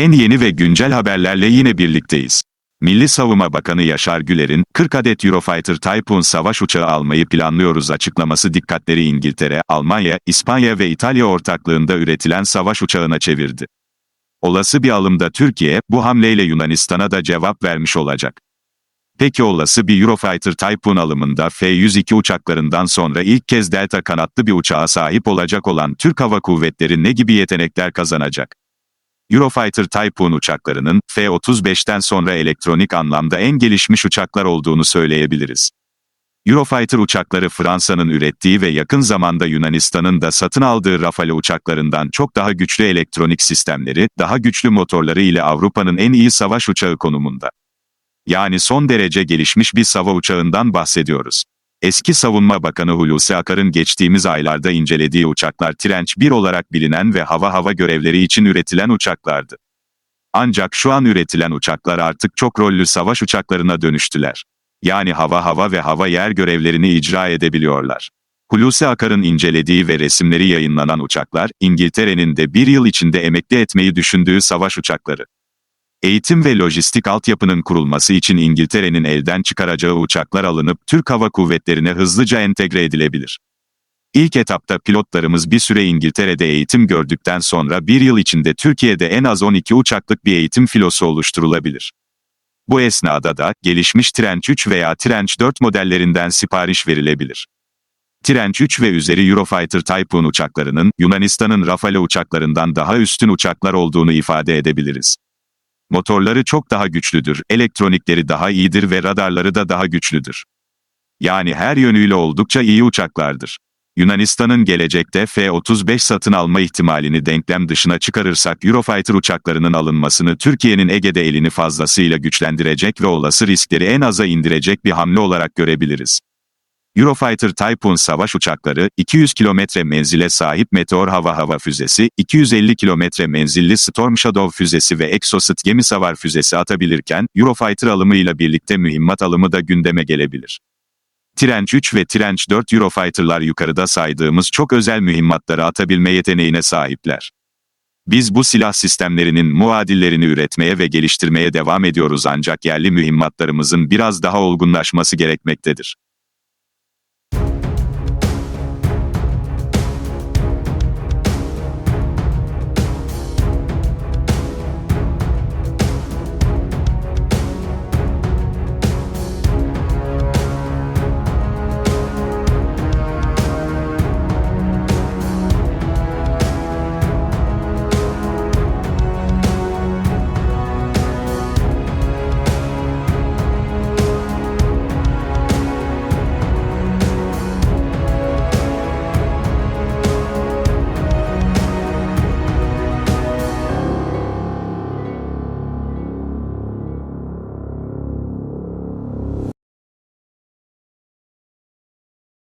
En yeni ve güncel haberlerle yine birlikteyiz. Milli Savunma Bakanı Yaşar Güler'in 40 adet Eurofighter Typhoon savaş uçağı almayı planlıyoruz açıklaması dikkatleri İngiltere, Almanya, İspanya ve İtalya ortaklığında üretilen savaş uçağına çevirdi. Olası bir alımda Türkiye, bu hamleyle Yunanistan'a da cevap vermiş olacak. Peki olası bir Eurofighter Typhoon alımında F-102 uçaklarından sonra ilk kez Delta kanatlı bir uçağa sahip olacak olan Türk Hava Kuvvetleri ne gibi yetenekler kazanacak? Eurofighter Typhoon uçaklarının F-35'ten sonra elektronik anlamda en gelişmiş uçaklar olduğunu söyleyebiliriz. Eurofighter uçakları Fransa'nın ürettiği ve yakın zamanda Yunanistan'ın da satın aldığı Rafale uçaklarından çok daha güçlü elektronik sistemleri, daha güçlü motorları ile Avrupa'nın en iyi savaş uçağı konumunda. Yani son derece gelişmiş bir sava uçağından bahsediyoruz. Eski Savunma Bakanı Hulusi Akar'ın geçtiğimiz aylarda incelediği uçaklar Trench 1 olarak bilinen ve hava hava görevleri için üretilen uçaklardı. Ancak şu an üretilen uçaklar artık çok rollü savaş uçaklarına dönüştüler. Yani hava hava ve hava yer görevlerini icra edebiliyorlar. Hulusi Akar'ın incelediği ve resimleri yayınlanan uçaklar, İngiltere'nin de bir yıl içinde emekli etmeyi düşündüğü savaş uçakları. Eğitim ve lojistik altyapının kurulması için İngiltere'nin elden çıkaracağı uçaklar alınıp Türk Hava Kuvvetleri'ne hızlıca entegre edilebilir. İlk etapta pilotlarımız bir süre İngiltere'de eğitim gördükten sonra bir yıl içinde Türkiye'de en az 12 uçaklık bir eğitim filosu oluşturulabilir. Bu esnada da gelişmiş Trench 3 veya Trench 4 modellerinden sipariş verilebilir. Trench 3 ve üzeri Eurofighter Typhoon uçaklarının Yunanistan'ın Rafale uçaklarından daha üstün uçaklar olduğunu ifade edebiliriz. Motorları çok daha güçlüdür, elektronikleri daha iyidir ve radarları da daha güçlüdür. Yani her yönüyle oldukça iyi uçaklardır. Yunanistan'ın gelecekte F-35 satın alma ihtimalini denklem dışına çıkarırsak Eurofighter uçaklarının alınmasını Türkiye'nin Ege'de elini fazlasıyla güçlendirecek ve olası riskleri en aza indirecek bir hamle olarak görebiliriz. Eurofighter Typhoon savaş uçakları, 200 kilometre menzile sahip Meteor hava hava füzesi, 250 kilometre menzilli Storm Shadow füzesi ve Exocet gemi savar füzesi atabilirken, Eurofighter alımıyla birlikte mühimmat alımı da gündeme gelebilir. Trench 3 ve Trench 4 Eurofighter'lar yukarıda saydığımız çok özel mühimmatları atabilme yeteneğine sahipler. Biz bu silah sistemlerinin muadillerini üretmeye ve geliştirmeye devam ediyoruz ancak yerli mühimmatlarımızın biraz daha olgunlaşması gerekmektedir.